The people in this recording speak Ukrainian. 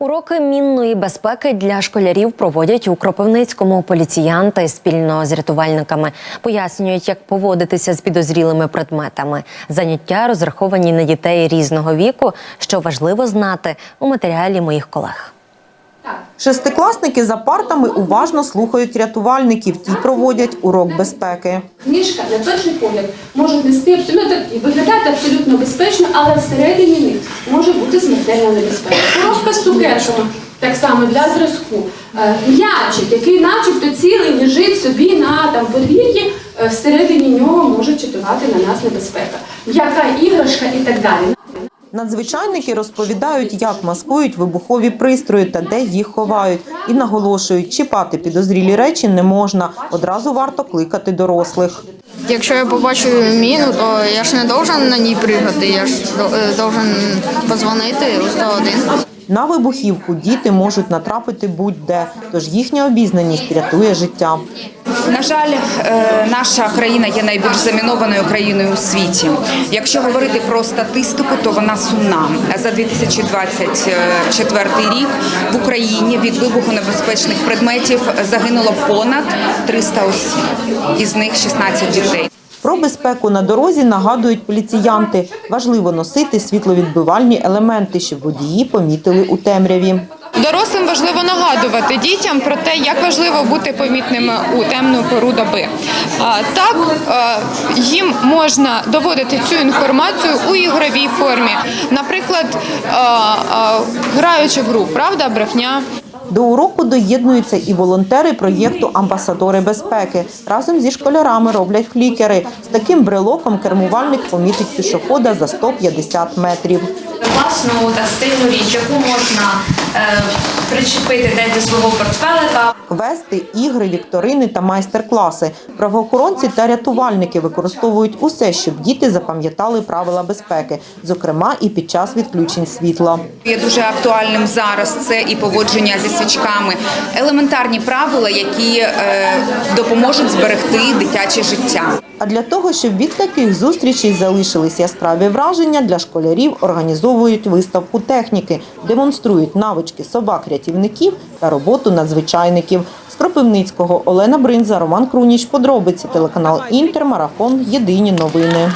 Уроки мінної безпеки для школярів проводять у Кропивницькому. Поліціянти спільно з рятувальниками пояснюють, як поводитися з підозрілими предметами. Заняття розраховані на дітей різного віку, що важливо знати у матеріалі моїх колег. Шестикласники за партами уважно слухають рятувальників. Ті проводять урок безпеки. Книжка на перший погляд може нести абсолютно виглядати абсолютно безпечно, але всередині них може бути смертельна небезпека. Коробка цукерками, так само для зразку. Е, М'ячик, який начебто цілий лежить собі на там подвір'ї, е, всередині нього може чатувати на нас небезпека. Яка іграшка і так далі. Надзвичайники розповідають, як маскують вибухові пристрої та де їх ховають. І наголошують, чіпати підозрілі речі не можна. Одразу варто кликати дорослих. Якщо я побачу міну, то я ж не должен на ній пригати, я ж е, должен позвонити у 101. На вибухівку діти можуть натрапити будь-де, тож їхня обізнаність рятує життя. На жаль, е, наша країна є найбільш замінованою країною у світі. Якщо говорити про статистику, то вона сумна. За 2024 рік в Україні від вибухонебезпечних предметів загинуло понад 300 осіб, із них 16 дітей. Про безпеку на дорозі нагадують поліціянти. Важливо носити світловідбивальні елементи, щоб водії помітили у темряві. Дорослим важливо нагадувати дітям про те, як важливо бути помітними у темну пору доби. Так е, їм можна доводити цю інформацію у ігровій формі, наприклад, е, е, граючи в гру, правда, брехня. До уроку доєднуються і волонтери проєкту Амбасадори безпеки. Разом зі школярами роблять флікери. З таким брелоком кермувальник помітить пішохода за 150 метрів. класну та стильну річ, яку можна е, причепити десь до свого портфелика. Квести, ігри, вікторини та майстер-класи. Правоохоронці та рятувальники використовують усе, щоб діти запам'ятали правила безпеки, зокрема і під час відключень світла. Є дуже актуальним зараз це і поводження зі свічками, елементарні правила, які е, допоможуть зберегти дитяче життя. А для того, щоб від таких зустрічей залишились яскраві враження, для школярів організовують виставку техніки, демонструють навички собак-рятівників та роботу надзвичайників. З Кропивницького Олена Бринза, Роман Круніч. Подробиці телеканал Інтер. Марафон. Єдині новини.